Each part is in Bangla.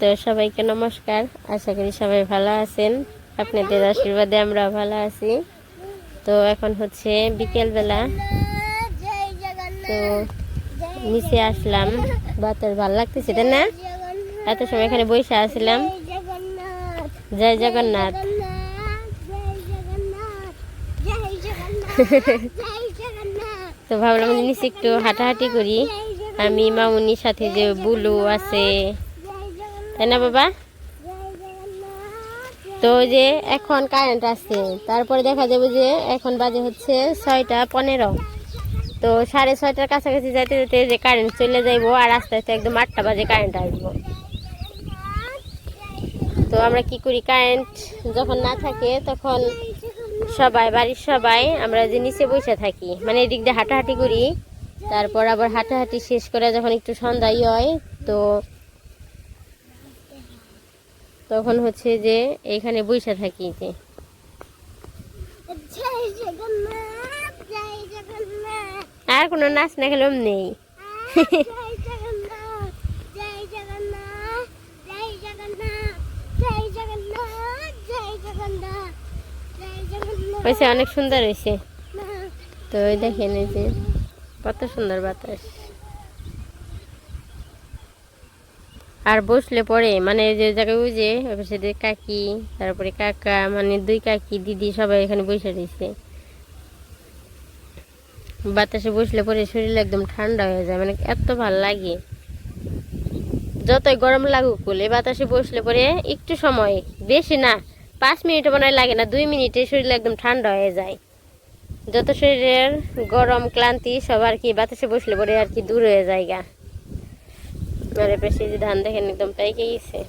তো সবাইকে নমস্কার। আশা করি সবাই ভালো আছেন। আপনাদের আশীর্বাদে আমরা ভালো আছি। তো এখন হচ্ছে বিকেলবেলা। তো নিচে আসলাম। বাতাস ভালো লাগতেছে, তাই না? এত সময় এখানে বসে আসলাম জয় জগন্নাথ। তো ভাবলাম নিচে একটু হাঁটাহাঁটি করি। আমি মামুনির সাথে যে বুলু আছে তাই না, বাবা? তো যে এখন কারেন্ট আছে তারপরে দেখা যাবে যে এখন বাজে হচ্ছে ছয়টা পনেরো। তো সাড়ে ছয়টার কাছাকাছি যাইতে যেতে যে কারেন্ট চলে যাইবো আর আস্তে আস্তে একদম আটটা বাজে কারেন্ট আসব। তো আমরা কি করি কারেন্ট যখন না থাকে তখন সবাই, বাড়ির সবাই আমরা যে নিচে বসে থাকি মানে এদিক দিয়ে হাঁটাহাঁটি করি। তারপর আবার হাঁটাহাঁটি শেষ করে যখন একটু সন্ধ্যাই হয়, তো তখন হচ্ছে যে এইখানে বসে থাকি যে। আর কোনো নাচ না খেলাম নেই হয়েছে অনেক সুন্দর হয়েছে। তো ওই দেখেন এই যে কত সুন্দর বাতাস। আর বসলে পরে মানে যে জায়গায় ওই যে, ওই কাকি, তারপরে কাকা মানে দুই কাকি, দিদি সবাই এখানে বসে রয়েছে। বাতাসে বসলে পরে শরীর একদম ঠান্ডা হয়ে যায় মানে এত ভালো লাগে। যতই গরম লাগুক বলে, বাতাসে বসলে পরে একটু সময়, বেশি না, পাঁচ মিনিট মনে লাগে না, দুই মিনিটে শরীর একদম ঠান্ডা হয়ে যায়। যত শরীরের গরম, ক্লান্তি, সব আর কি, বাতাসে বসলে পরে আর কি দূর হয়ে যায় গা। আর পেশে যে ধান দেখেন একদম পাইকে গেছে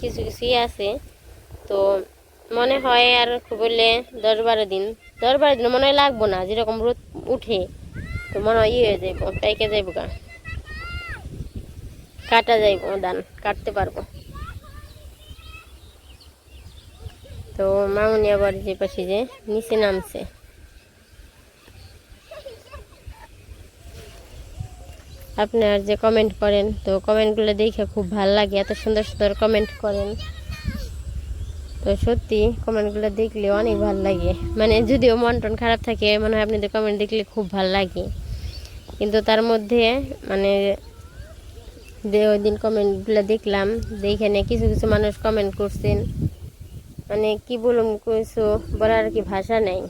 কিছু কিছুই আছে। তো মনে হয় আর খুব বললে দশ বারো দিন দশ বারো দিন মনে হয় লাগবো না, যেরকম রোদ উঠে, তো মনে হয় ইয়ে হয়ে যাইব, পাইকে যাইব গা। কাটা যাইব ধান, কাটতে পারব। তো মামুনি আবার যে পাশে যে নিচে নামছে। আপনার যে কমেন্ট করেন, তো কমেন্টগুলো দেখে খুব ভালো লাগে, এত সুন্দর সুন্দর কমেন্ট করেন। তো সত্যি কমেন্টগুলো দেখলে অনেক ভালো লাগে। মানে যদিও মন টন খারাপ থাকে, মনে হয় আপনাদের কমেন্ট দেখলে খুব ভালো লাগে। কিন্তু তার মধ্যে মানে যে ওই দিন কমেন্টগুলো দেখলাম এখানে কিছু কিছু মানুষ কমেন্ট করছেন। মানে কি বলুন, কিছু বলার কি ভাষা নেই।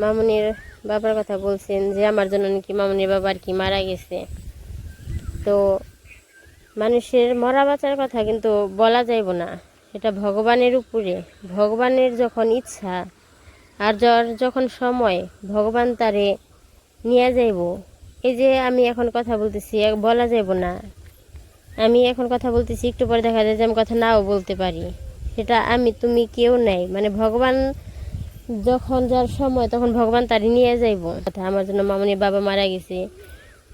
মামুনির বাবার কথা বলছেন যে আমার জন্য নাকি মামনির বাবা আর কি মারা গেছে। তো মানুষের মরা বাঁচার কথা কিন্তু বলা যাইব না। এটা ভগবানের উপরে। ভগবানের যখন ইচ্ছা আর যার যখন সময়, ভগবান তারে নিয়ে যাইব। এই যে আমি এখন কথা বলতেছি বলা যাইব না। আমি এখন কথা বলতেছি, একটু পরে দেখা যায় যে আমি কথা নাও বলতে পারি। সেটা আমি, তুমি কেউ নেই। মানে ভগবান যখন যার সময়, তখন ভগবান তারি নিয়ে যাইব। কথা, আমার জন্য মামনির বাবা মারা গেছে।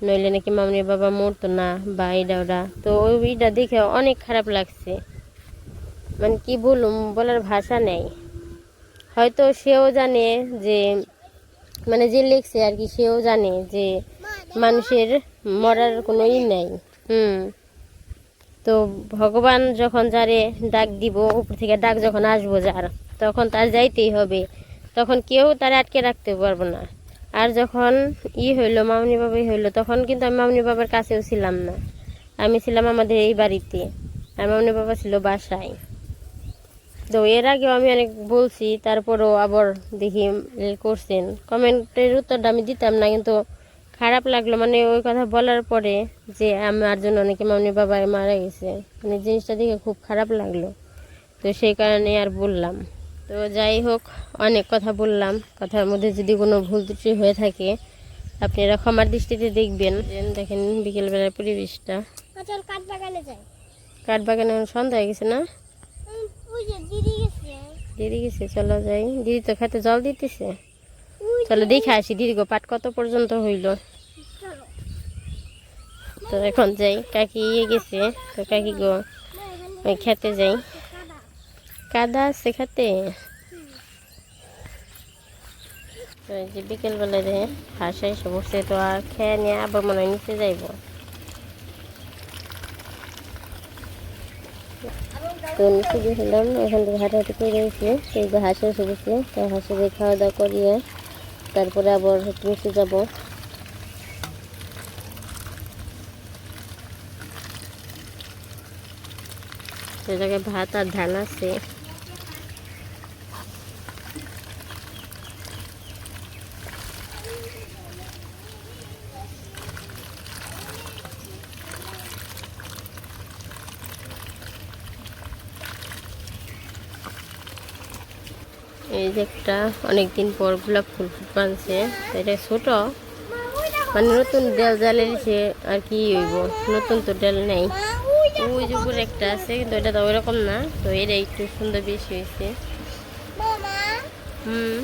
নইলে নাকি মামনির বাবা মরতো না, বা এটা ওটা তো ওইটা দেখে অনেক খারাপ লাগছে। মানে কি বলুম, বলার ভাষা নেই। হয়তো সেও জানে যে মানে যে লিখছে আর কি, সেও জানে যে মানুষের মরার কোনো ই নেই। হুম। তো ভগবান যখন যারে ডাক দিব, উপর থেকে ডাক যখন আসব যার, তখন তার যাইতেই হবে। তখন কেউ তার আটকে রাখতে পারব না। আর যখন ই হইল, মামনি বাবাই হইল, তখন কিন্তু আমি মামনি বাবার কাছেও ছিলাম না। আমি ছিলাম আমাদের এই বাড়িতে। আর মামনি বাবা ছিল বাসায়। তো এর আগেও আমি অনেক বলছি, তারপরও আবার দেখি করছেন। কমেন্টের উত্তরটা আমি দিতাম না, কিন্তু খারাপ লাগল। মানে ওই কথা বলার পরে যে আমার জন্য অনেকে মামনি বাবা মারা গেছে। মানে জিনিসটা দেখে খুব খারাপ লাগল। তো সেই কারণে আর বললাম। তো যাই হোক অনেক কথা বললাম। কথার মধ্যে যদি কোনো ভুল ত্রুটি হয়ে থাকে আপনারা ক্ষমার দৃষ্টিতে দেখবেন। দেখেন বিকেলবেলার পরিবেশটা। কাঠ বাগানে সন্ধ্যা হয়ে গেছে না? দিদি গেছে। চলো যাই। দিদি তো খেতে জল দিতেছে। চলো দেখে আসি দিদি গো পাট কত পর্যন্ত হইল। তো এখন যাই। কাকি ইয়ে গেছে। তো কাকি গো খেতে যাই। কাদা আছে তো যে বিকেলবেলা রে হাসা এসে বসছে তো আর খেয়ে নিয়ে আবার মনে হয় নিচে যাইব। তো নিচে এখান থেকে করে সেই যে হাঁসে এসে গেছে তো হাঁসে খাওয়া দাওয়া করিয়ে তারপরে আবার নিচে যাব। সে জায়গায় ভাত আর ধান আছে। এই যে একটা অনেকদিন পর গোলাপ ফুল বানছে এটা ছোট মানে নতুন ডেল জ্বালে দিছে আর কি হইব, নতুন তো ডেল নেই। ওই যে ওই একটা আছে, কিন্তু এটা তো ওইরকম না, তো এটা একটু সুন্দর বেশি হয়েছে। হুম।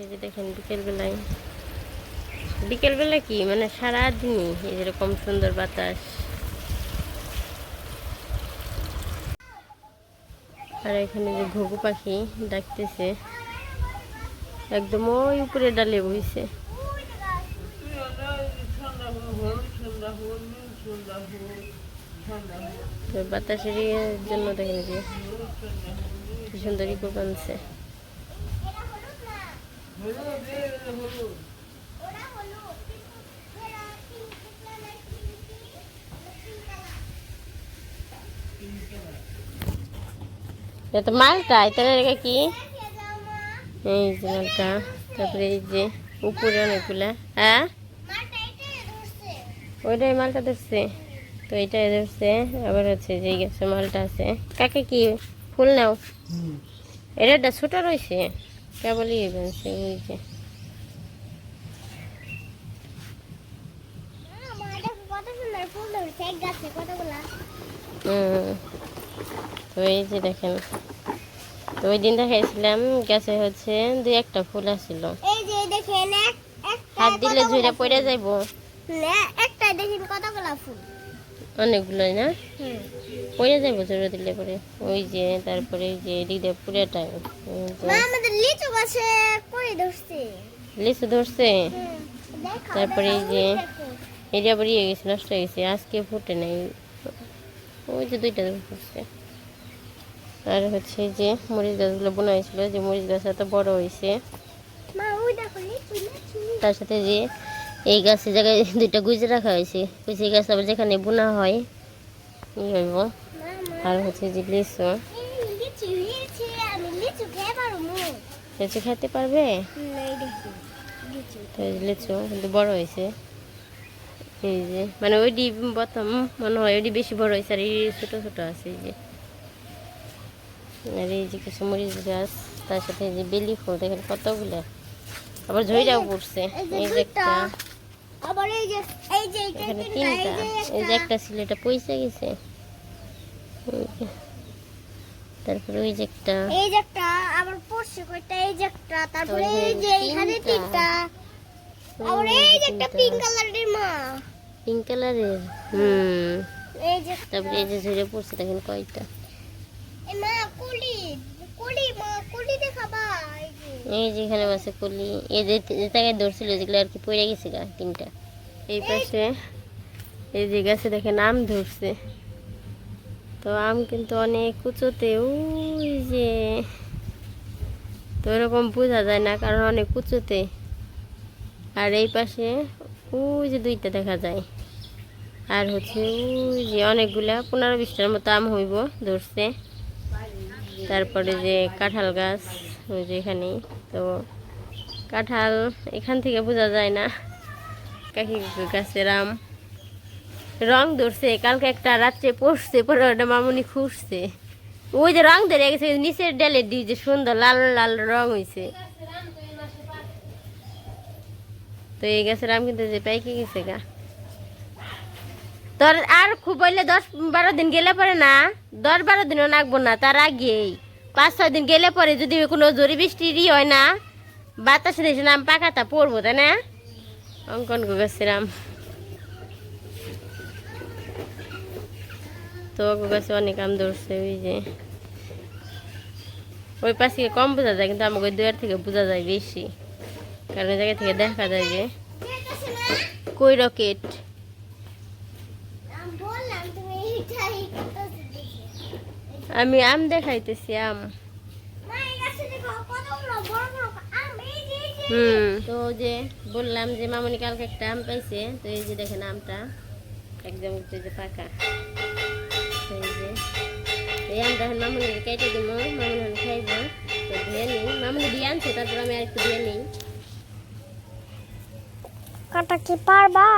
এই যে দেখেন বিকেলবেলায়। বিকেলবেলা কি? মানে সারাদিনই এই যেরকম সুন্দর বাতাস। আর এখানে যে ঘুঘু পাখি ডাকতেছে। একদম ওই উপরে ডালে বইছে। বাতাসের জন্য দেখেন যে সুন্দর ইকো বানছে। এটা মালটা, এটা কি? এই যে মালটা তারপরে এই যে উপরে অনেকগুলা হ্যাঁ? ওইটাই মালটা ধরছে। তো এটাই ধরছে, আবার হচ্ছে যে গেছে মালটা আছে। কাকে কি ফুল নাও? এটা ছোট রয়েছে, কেবলই বানছে ওই যে। তো এই যে দেখেন। তো ওই দিন দেখাইছিলাম গাছে হচ্ছে দুই একটা ফুল আসছিল হাত দিলে ঝুড়ে পড়ে যাইবো। একটা দেখেন কতগুলা ফুল। অনেকগুলোই না? পড়ে যাইবো দিলে পরে। ওই যে তারপরে এই যে এদিক দিয়ে পুরোটাই মা আমাদের লিচু গাছে করে ধরছে। লিচু ধরছে। তারপরে এই যে ওই এটা আবার ইয়ে গেছে নষ্ট হয়ে গেছে আজকে ফুটে নাই। ওই যে দুইটা ফুটছে। আর হচ্ছে যে মরিচ গাছগুলো বোনা হয়েছিল যে মরিচ গাছ এত বড় হয়েছে। ওই তার সাথে যে এই গাছের জায়গায় দুইটা গুজে রাখা হয়েছে কুচি গাছ আবার যেখানে বোনা হয় ই হইব আর হচ্ছে যে লিচু। লিচু খেতে পারবে? লিচু। তো লিচু কিন্তু বড় হয়েছে। এই যে মানে ওইটি প্রথম মনে হয় ওইটি বেশি বড় হয়েছে আর এই ছোট ছোট আছে এই যে। আর এই যে কিছু মরিচ গাছ তার সাথে এই যে বেলি ফুল দেখেন কতগুলো আবার ঝইটাও পড়ছে এই যে একটা আবার এই যে এই যে এখানে তিনটা, এই যে একটা ছিল এটা পয়সা গেছে তারপরে ওই যে একটা এই যে একটা আবার পড়ছে কয়টা এই যে একটা তারপরে এই যে এখানে তিনটা। তিনটা আবার এই যে একটা পিঙ্ক কালারের মা পিঙ্ক কালারের হুম এই যে তারপরে এই যে ঝরে পড়ছে দেখেন কয়টা এই যে এখানে আছে কলি। এই যে ধরছিল যেগুলো আর কি পড়ে গেছে গা তিনটা এই পাশে, এই যে গাছে দেখেন আম ধরছে। তো আম কিন্তু অনেক উঁচুতে, ওই যে। তো এরকম বোঝা যায় না, কারণ অনেক উঁচুতে। আর এই পাশে, ওই যে দুইটা দেখা যায়। আর হচ্ছে, ওই যে অনেকগুলা, পনেরো বিশটার মতো আম হইব, ধরছে। তারপরে যে কাঁঠাল গাছ, ওই যে এখানেই। তো কাঁঠাল এখান থেকে বোঝা যায় না। কাকি গাছের আম। রং ধরছে, কালকে একটা রাত্রে পড়ছে পরে ওটা মামুনি খুঁজছে। ওই যে রং ধরে গেছে, নিচের ডেলে দিয়ে যে সুন্দর লাল লাল রং হয়েছে তো এই গাছের আম কিন্তু যে পাইকে গেছে গা। তোর আর খুব হইলে দশ বারো দিন গেলে পরে না, দশ বারো দিনও নাকবো না, তার আগেই পাঁচ, ছয় দিন গেলে পরে যদি কোনো জরি বৃষ্টিরই হয় না, বাতাসে দিয়েছিলাম পাকাটা পড়ব, তাই না? অঙ্কন গেছিলাম। তো ওগো গাছে অনেক আম ধরছে, ওই যে। ওই পাশে কম বোঝা যায়, কিন্তু আমাকে দুয়ার থেকে বোঝা যায় বেশি। কারণ জায়গা থেকে দেখা যায় যে দেখতেছ না কই রকেট আমি বললাম তুমি এটাই করতেছ দেখে আমি আম দেখাইতেছি আম। তো যে বললাম যে মামনি কালকে একটা আম পাইছে তো এই যে দেখেন আমটা। একদম যে পাকা। এই যে এই আমটা এখন মামনি কেটে দিব মামনি এখন খাইব। তো দিয়ে নিই। মামনি দিয়ে আনছে তারপর আমি আর একটু দিয়ে নিই। কাটা কি পারবা?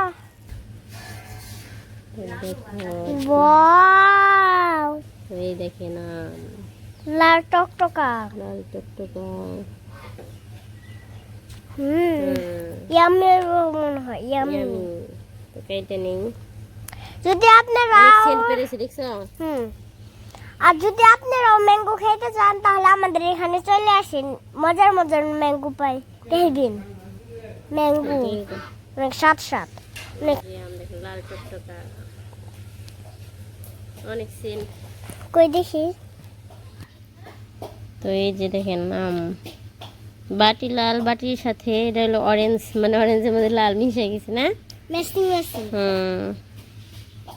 দেখো। তো এই দেখেন আম। লাল টকটকা। লাল টকটকা। হুম ইয়ামের মনে হয় ইয়ামি। তো কেটে নিই। যদি আপনারা সেন্ট পেরেছি দেখছ? হুম। আর যদি আপনারাও ম্যাঙ্গো খেতে চান তাহলে আমাদের এখানে চলে আসেন। মজার মজার ম্যাঙ্গো পাই। দিন ম্যাঙ্গো। অনেক স্বাদ স্বাদ। অনেক লাল টকটকা। অনেক সেন্ট। কই দেখি? তো এই যে দেখেন আম। বাটি লাল বাটির সাথে এটা হলো অরেঞ্জ মানে অরেঞ্জের মধ্যে লাল মিশে গেছে না? হুম।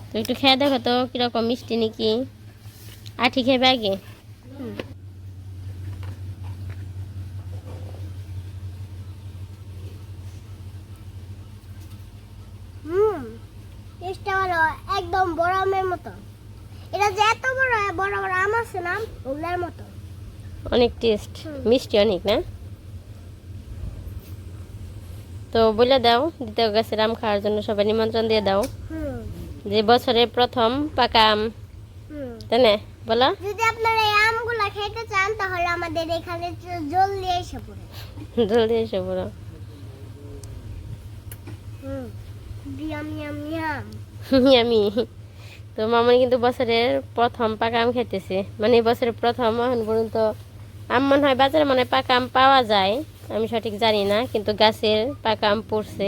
তো একটু খেয়ে দেখো তো কীরকম মিষ্টি নাকি? আঠি খেয়ে আগে হুম টেস্টটা ভালো একদম বড় আমের মতো এটা যে এত বড় বড় না ওগুলার মতো। অনেক টেস্ট মিষ্টি অনেক না? তো বলে দাও দ্বিতীয় গাছের আম খাওয়ার জন্য সবাই নিমন্ত্রণ দিয়ে দাও। যে বছরের প্রথম পাকা আম হুম। তাই না? বলো। যদি আপনারা এই আমগুলা খেতে চান তাহলে আমাদের এখানে জলদি এসে পড়ে। জলদি এসে বলো হুম। ইয়াম। ইয়াম। তো মামনি কিন্তু বছরের প্রথম পাকা আম খেতেছে। মানে এই বছরের প্রথম এখন পর্যন্ত আম মনে হয় বাজারে মনে হয় পাকা আম পাওয়া যায়, আমি সঠিক জানি না, কিন্তু গাছের পাকা আম পড়ছে।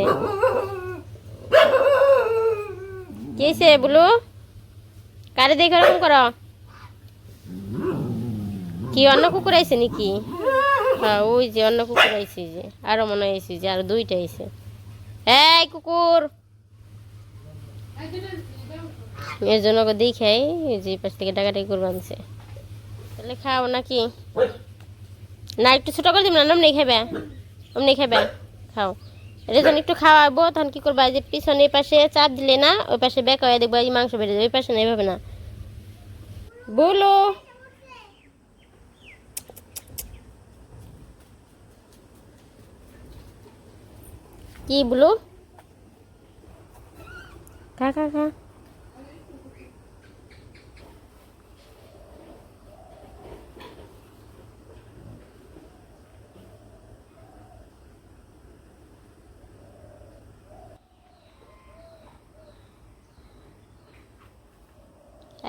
কি হয়েছে বলু? কারে দেখে ওরকম করো? কি অন্য কুকুর আইছে নাকি? হ্যাঁ ওই যে অন্য কুকুর আইছে যে, আরও মনে হয় যে, আরও দুইটা আইছে। এই কুকুর! এর জন্য ওকে দেখাই যে পাশ থেকে টাকাটাই করব আনছে। তাহলে খাও নাকি? না, একটু ছোটো করে দিব না অমনি খাবে অমনি খাবে খাও। এটা যখন একটু খাওয়াবো, তখন কি করবা? যে পিছনে এই পাশে চাপ দিলে না, ওই পাশে বেঁকা হয়ে দেখব, এই মাংস বেড়ে যাবে, ওই পাশে না, এইভাবে না। বলো। কি বলো? খা খা খা।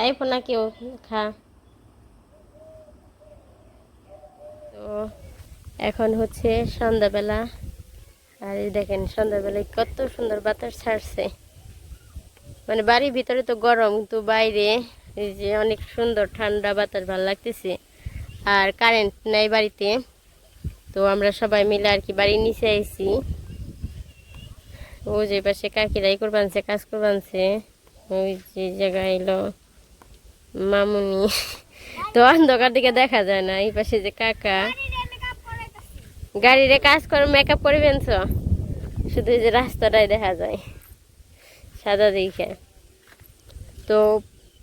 এই ফোনা কেউ খা। তো এখন হচ্ছে সন্ধ্যাবেলা। আর দেখেন সন্ধ্যাবেলায় কত সুন্দর বাতাস ছাড়ছে। মানে বাড়ির ভিতরে তো গরম, কিন্তু বাইরে এই যে অনেক সুন্দর ঠান্ডা বাতাস ভালো লাগতেছে। আর কারেন্ট নাই বাড়িতে, তো আমরা সবাই মিলে আর কি বাড়ির নিচে আইছি। ও যে পাশে কাকিরাই করবানছে, কাজ করবানছে। ওই যে জায়গায় এলো। মামুনি। তো অন্ধকার দিকে দেখা যায় না, এই পাশে যে কাকা। গাড়িরে কাজ করে মেকআপ করবেন তো শুধু যে রাস্তাটাই দেখা যায়, সাদা দেখে। তো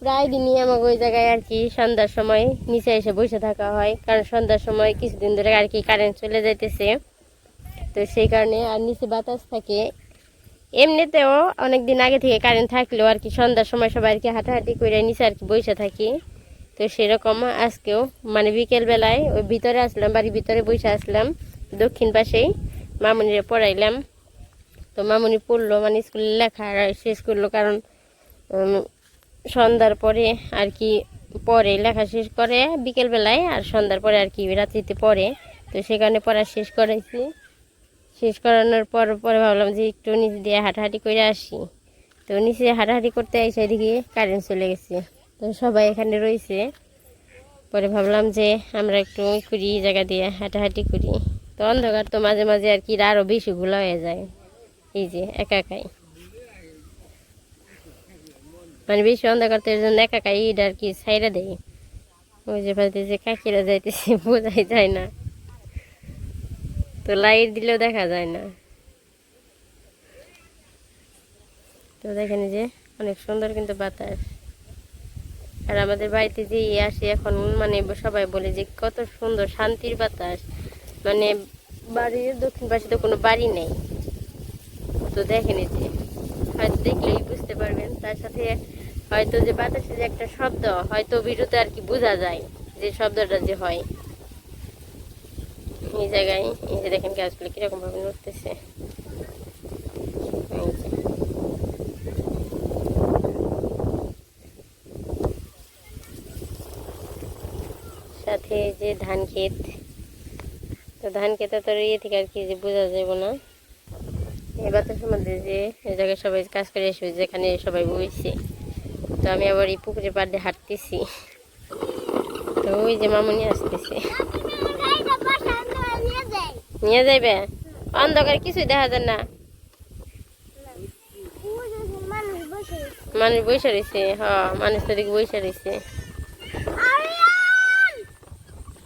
প্রায় দিনই আমাকে ওই জায়গায় আর কি সন্ধ্যার সময় নিচে এসে বসে থাকা হয়, কারণ সন্ধ্যার সময় কিছুদিন ধরে আর কি কারেন্ট চলে যাইতেছে। তো সেই কারণে আর নিচে বাতাস থাকে এমনিতেও অনেক দিন আগে থেকে কারেন্ট থাকলেও আর কি সন্ধ্যার সময় সবাই আর কি হাঁটাহাঁটি করে নিচে আর কি বসে থাকি। তো সেরকম আজকেও মানে বিকেল বেলায় ওই ভিতরে আসলাম, বাড়ির ভিতরে বসে আসলাম, দক্ষিণ পাশেই মামুনিরে পড়াইলাম। তো মামুনি পড়ল মানে স্কুলে লেখা শেষ করল কারণ সন্ধ্যার পরে আর কি পরে লেখা শেষ করে বিকেল বেলায় আর সন্ধ্যার পরে আর কি রাত্রিতে পড়ে। তো সেখানে পড়া শেষ করাইছি। শেষ করানোর পর পরে ভাবলাম যে একটু নিচে দিয়ে হাঁটাহাঁটি করে আসি। তো নিচে হাঁটাহাঁটি করতে এসে এদিকে কারেন্ট চলে গেছে। তো সবাই এখানে রয়েছে। পরে ভাবলাম যে আমরা একটু করি জায়গা দিয়ে হাঁটাহাঁটি করি। তো অন্ধকার তো মাঝে মাঝে আর কি আরও বেশি গুলো হয়ে যায়। এই যে একা একাই। মানে বেশি অন্ধকার তো এর জন্য একা একাই এটা আর কি ছাইরা দেয়। ওই যে বাড়িতে যে কাকিরা যাইতেছে, বোঝাই যায় না। তো লাইট দিলেও দেখা যায় না। তো দেখেন যে, অনেক সুন্দর কিন্তু বাতাস। আর আমাদের বাড়িতে যে ইয়ে আসে এখন মানে সবাই বলে যে কত সুন্দর শান্তির বাতাস। মানে বাড়ির দক্ষিণ পাশে তো কোনো বাড়ি নেই। তো দেখেন যে, হয়তো দেখলেই বুঝতে পারবেন, তার সাথে হয়তো যে বাতাসে যে একটা শব্দ, হয়তো ভিডিওতে আর কি বোঝা যায় যে শব্দটা যে হয়। এই জায়গায়, এই যে দেখেন গাছগুলো কীরকম ভাবে নড়তেছে। সাথে যে ধান ক্ষেত। তো ধান খেতে তো ইয়ে থেকে আর কি যে বোঝা যাবে না। এই বাতাসের মধ্যে যে জায়গায় সবাই কাজ করে এসে যেখানে সবাই বইছে। তো আমি আবার এই পুকুরে পাড় হাঁটতেছি। তো ওই যে মামুনি আসতেছে। নিয়ে যাইবে? অন্ধকার কিছুই দেখা যায় না। মানুষ বসে রয়েছে হ মানুষ তো দিকে বসে রয়েছে।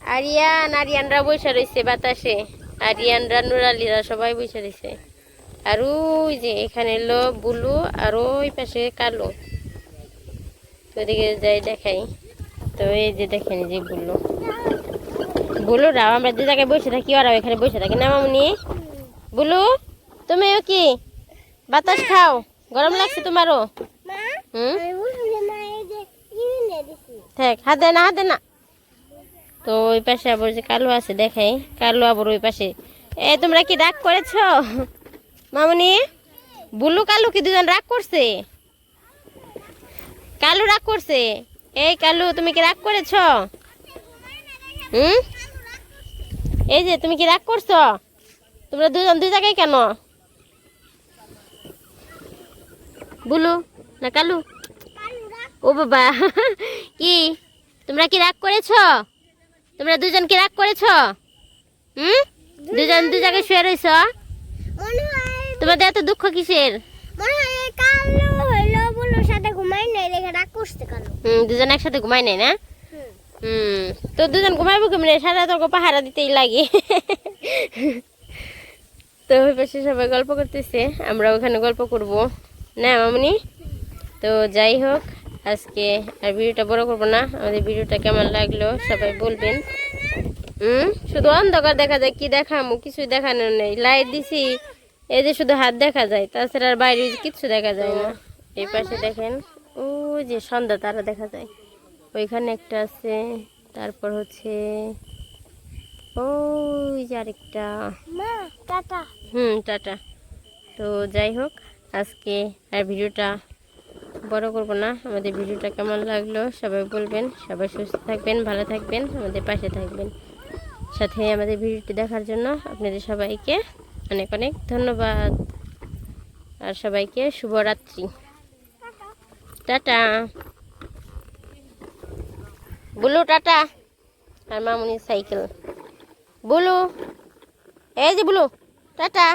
আরিয়ান! আরিয়ানরা বসে রয়েছে বাতাসে। আরিয়ানরা, নুরালিরা সবাই বসে রয়েছে। আর ওই যে এখানে এলো বুলু আর ওই পাশে কালো। ওদিকে যাই দেখাই। তো এই যে দেখেন যে বুলু। বুলুরা আমরা যে জায়গায় বসে থাকি ওরা এখানে বসে থাকি। না মামুনি? বুলু তুমিও কি? বাতাস খাও গরম লাগছে তোমারও? হুম? দেখ হাত না হাত না। তো ওই পাশে আবার যে কালো আছে দেখাই। কালো আবার ওই পাশে। এ তোমরা কি রাগ করেছ? মামনি বুলু কালু কি দুজন রাগ করছে? কালু রাগ করছে? এই কালু তুমি কি রাগ করেছ? হুম? এই যে তুমি কি রাগ করছ? তোমরা দুজন দুই জায়গায় কেন? বুলু না কালু? ও বাবা কি? তোমরা কি রাগ করেছ? তোমরা দুজন কি রাগ করেছ? হুম? দুজন দু জায়গায় শুয়ে রয়েছ তোমাদের এত দুঃখ কিসের? দুজন একসাথে ঘুমাই নাই না? হুম। তো দুজন ঘুমাইবো কেমনে? সারা তর্ক পাহারা দিতেই লাগে। তো ওই পাশে সবাই গল্প করতেছে আমরা ওখানে গল্প করব। না, মামনি? তো যাই হোক, আজকে আর ভিডিওটা বড় করব না। আমাদের ভিডিওটা কেমন লাগল সবাই বলবেন। হুম? শুধু অন্ধকার দেখা যায়, কি দেখামু? কিছুই দেখানো নেই। লাইট দিছি, এই যে শুধু হাত দেখা যায়, তাছাড়া আর বাইরে কিচ্ছু দেখা যায় না। এই পাশে দেখেন ও যে সন্ধ্যা তারা দেখা যায়। ওইখানে একটা আছে তারপর হচ্ছে ওই যে আরেকটা। টাটা। হুম টাটা। তো যাই হোক আজকে আর ভিডিওটা বড় করব না। আমাদের ভিডিওটা কেমন লাগল সবাই বলবেন। সবাই সুস্থ থাকবেন ভালো থাকবেন আমাদের পাশে থাকবেন। সাথে আমাদের ভিডিওটি দেখার জন্য আপনাদের সবাইকে অনেক অনেক ধন্যবাদ। আর সবাইকে শুভরাত্রি। টাটা। বুলু টাটা। আর মামুনি সাইকেল। বুলু এই যে বুলু টাটা।